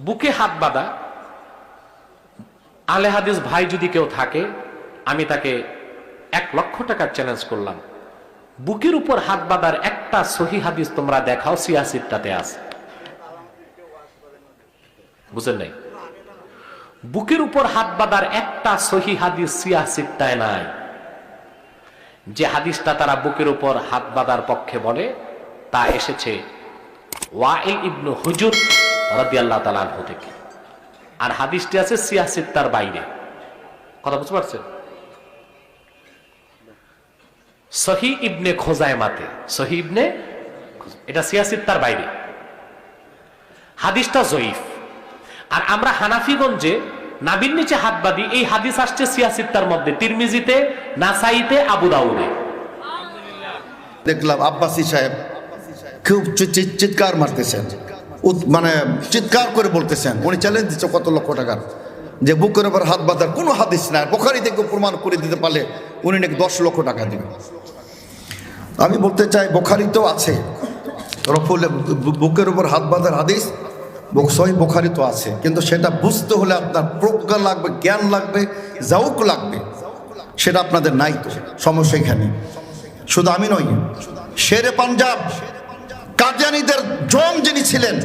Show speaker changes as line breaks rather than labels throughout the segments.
বুকে হাত বাঁধা। আলে হাদিস ভাই যদি কেউ থাকে, আমি তাকে এক লক্ষ টাকার চ্যালেঞ্জ করলাম। বুকের উপর হাত বাঁধার একটা সহি হাদিস তোমরা দেখাও, সিয়াসিদটাতে আছে। বুঝেন নাই? বুকের উপর হাত বাঁধার একটা সহি হাদিস, সিয়াসিদটায় নাই। যে হাদিসটা তারা বুকের উপর হাত বাঁধার পক্ষে বলে, তা এসেছে ওয়াইল ইবনু হুজুর রাদিয়াল্লাহ তাআলা আনহু থেকে। আর হাদিসটি আছে সিয়াসিত্তার বাইরে। কথা বুঝতে পারছেন? সহি ইবনে সহি ইবনে এটা বাইরে। হাদিসটা জয়ীফ। আর আমরা হানাফিগঞ্জে নাবির নিচে হাত বাঁধি, এই হাদিস আসছে সিয়াসিত্তার মধ্যে, তিরমিজিতে, নাসাইতে, আবু দাউদে।
দেখলাম আব্বাসী সাহেব খুব চিৎকার মারতেছেন। মানে চিৎকার করে বলতেছেন। উনি চ্যালেঞ্জ দিচ্ছে কত লক্ষ টাকার। যে বুকের উপর হাত বাঁধার কোনো হাদিস নাই। বোখারি থেকে প্রমাণ করে দিতে পারলে উনি নাকি দশ লক্ষ টাকা দেবেন। আমি বলতে চাই বোখারি তো আছে। রফুল বুকের উপর হাত বাঁধার হাদিস সহি বোখারি তো আছে। কিন্তু সেটা বুঝতে হলে আপনার প্রজ্ঞা লাগবে, জ্ঞান লাগবে জাউক লাগবে। সেটা আপনাদের নাই তো। সমস্যা এখানে। শুধু আমি নই, শেরে পাঞ্জাব কাদিয়ানিদের জম যিনি ছিলেন,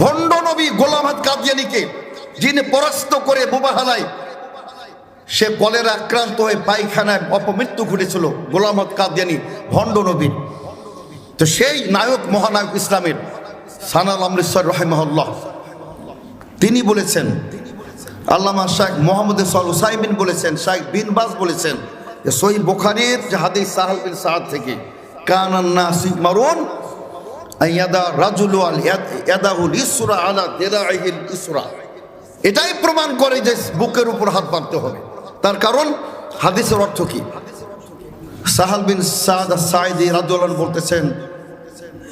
ভণ্ড নবী গোলামহাদ কাদিয়ানিকে, যিনি পরাস্ত করে মুবাহালায় সে কলের আক্রান্ত হয়ে পায়খানায় অপমৃত্যু ঘটেছিল গোলামহাদ কাদিয়ানি, ভণ্ড নবীর। তো সেই নায়ক মহানায়ক ইসলামের সানাল অমৃতসর রহেমহল্লাহ, তিনি বলেছেন, আল্লামা শাহ মোহাম্মদ সাল হুসাইমিন বলেছেন শাহ বিন বাজ বলেছেন সই বোখারির যে হাদিস সাহাল বিন সাহাদ থেকে কানান্না মারুন এটাই প্রমাণ করে যে বুকের উপর হাত বাঁধতে হবে। তার কারণ হাদিসের অর্থ কি? সাহাল বিন রাজুল্লাহ বলতেছেন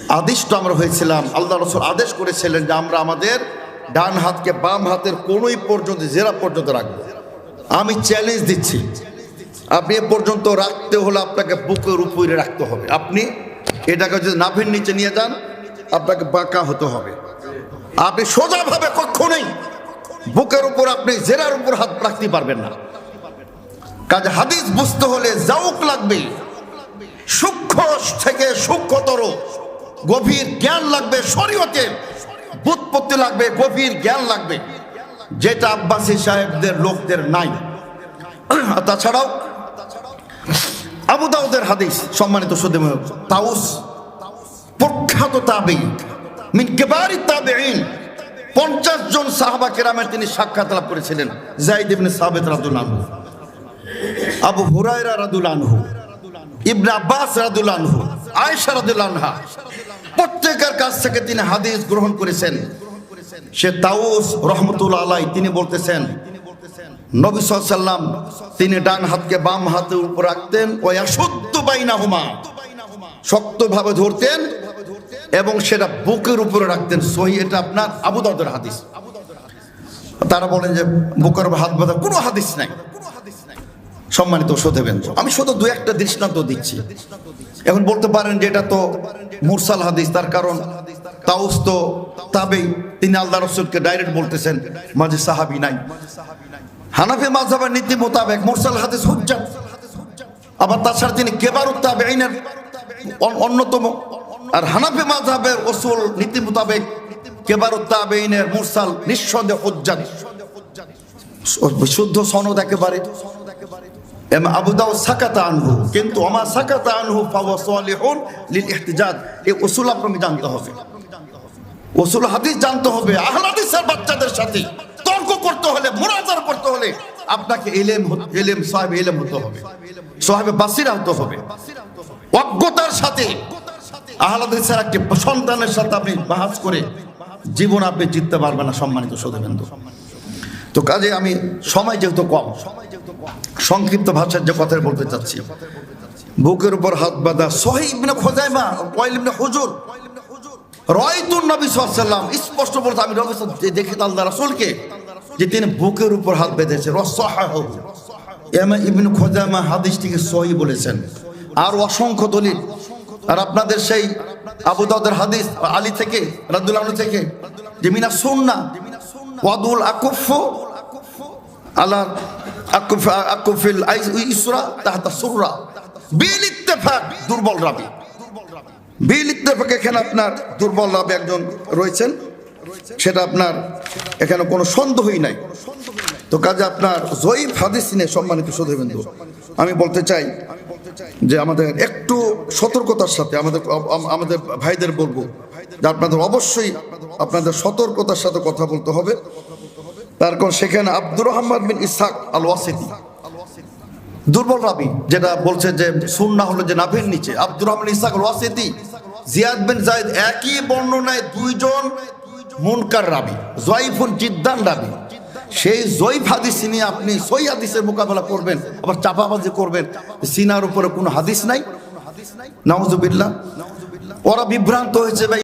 আদিষ্ট আমরা হয়েছিলাম, আল্লাহ রসুল আদেশ করেছিলেন যে আমরা আমাদের ডান হাতকে বাম হাতের কোনোই পর্যন্ত, জেরা পর্যন্ত রাখব। আমি চ্যালেঞ্জ দিচ্ছি। আপনি এ পর্যন্ত রাখতে হলে আপনাকে বুকের উপরে রাখতে হবে। আপনি এটাকে যদি নাভির নিচে নিয়ে যান, আপনাকে বাঁকা হতে হবে। আপনি সোজাভাবে কখনোই বুকের উপর আপনি জেরার উপর হাত রাখতে পারবেন না। কাজে হাদিস বুঝতে হলে জাউক লাগবে। সূক্ষ্ম থেকে সূক্ষ্মতর গভীর জ্ঞান লাগবে শরীয়তের বুৎপত্তি লাগবে, গভীর জ্ঞান লাগবে। যেটা আব্বাসী সাহেবদের, লোকদের নাই। তাছাড়াও আবু দাউদের হাদিস সম্মানিত সুদে তাউস প্রখ্যাত তাবেই মিন কেবারি তাবেইন পঞ্চাশ জন সাহাবা কেরামের তিনি সাক্ষাৎ লাভ করেছিলেন জাইদ ইবনে সাবেত রাদুল আনহু। আবু হুরায়রা রাদুল আনহু, ইবনে আব্বাস রাদুল আনহু, আয়েশা রাদুল আনহা, প্রত্যেকের কাছ থেকে তিনি হাদিস গ্রহণ করেছেন। সে তাউস রহমতুল্লাহ আলাই তিনি বলতেছেন নবী সাল্লাম তিনি ডান হাতকে বাম হাতের উপর রাখতেন ওই অশুদ্ধ বাইনা হুমা শক্তভাবে ধরতেন এবং সেটা বুকের উপরে রাখতেন। সহি এটা আপনার আবু দাউদের হাদিস। তারা বলেন যে বুকের হাত বাঁধা কোনো হাদিস নাই। সম্মানিত শোধেবেন আমি শুধু দু একটা দৃষ্টান্ত দিচ্ছি। এখন বলতে পারেন যে এটা তো মুরসাল হাদিস, তার কারণ তাউস তো তাবেই। তিনি আল্লাহ রসুলকে ডাইরেক্ট বলতেছেন, মাঝে সাহাবি নাই। হানাফি মাযহাবের নীতি মোতাবেক মুরসাল হাদিস হুজ্জাত। আবার তাছাড়া তিনি কেবার তাবেইনের অন- অন্যতম। আর হানাফি মাযহাবের ওসুল নীতি মোতাবেক কেবার তাবেইনের মুরসাল নিঃসন্দেহ হুজ্জাত। শুদ্ধ সনদ একেবারে। এম আবু দাউদ সাকাতা আনহু। কিন্তু আমার সাকাতা আনহু ফাওয়া সালিহুন লিল ইহতিজাজ। এই উসুল আপনাকে জানতে হবে। উসুল হাদিস জানতে হবে। আহলে হাদিসের বাচ্চাদের সাথে। করতে হলে মুনাজার করতে হলে আপনাকে ইলম হতে- ইলম সাহেব ইলম হতে হবে। সাহেব বাসিরা হতে হবে। অজ্ঞতার সাথে আহলে হাদিসের একটি সন্তানের সাথে আপনি বাহাস করে জীবন আপনি জিততে পারবেন না, সম্মানিত সদবেন্দু তো কাজে আমি, সময় যেহেতু কম, সংক্ষিপ্ত ভাষার যে কথা বলতে চাচ্ছি, বুকের উপর হাত বাঁধা সহি ইবনে খোজাইমা ইবনে হুজুর, রয়তুন নবী সাল্লাম স্পষ্ট বলতে আমি আলাইহি দেখি আল্লাহ রাসূলকে যে তিনি বুকের উপর হাত বেঁধেছে। রসাহাহু এমা ইবনে খোজাইমা হাদিসটিকে সহি বলেছেন। আর অসংখ্য দলিল। আর আপনাদের সেই আবু দাউদের হাদিস, আলী থেকে রাদুল্লাহ থেকে, যে মিনা সুন্না, ওয়াদুল আকুফ আলা আকুফ, আকুফিল ইসরা তাহাতা সুররা। বিল ইত্তেফাক, দুর্বল রাবি। বিল ইত্তেফাক এখানে আপনার দুর্বল রাবি একজন রয়েছেন? সেটা আপনার এখানে কোনো সন্দেহই নাই। তো কাজে আপনার জয়ীফ হাদিস নিয়ে সম্মানিত সুধীবৃন্দু আমি বলতে চাই যে আমাদের একটু সতর্কতার সাথে আমাদের আমাদের ভাইদের বলব যে আপনাদের অবশ্যই আপনাদের সতর্কতার সাথে কথা বলতে হবে। তার কারণ সেখানে আব্দুর রহমান বিন ইসাক আল ওয়াসিদি দুর্বল রাবি, যেটা বলছে যে সুন্না হলো যে নাভির নিচে। আব্দুর রহমান ইসাক আল ওয়াসিদি জিয়াদ বিন জায়দ একই বর্ণনায় দুইজন মুনকার রাবি, জয়ফুন জিদ্দান রাবি। সেই জয়ীফ হাদিস নিয়ে আপনি সই হাদিসের মোকাবেলা করবেন, আবার চাপাবাজি করবেন। সিনার উপরে কোনো হাদিস নাই। নাউজুবিল্লাহ। ওরা বিভ্রান্ত হয়েছে ভাই।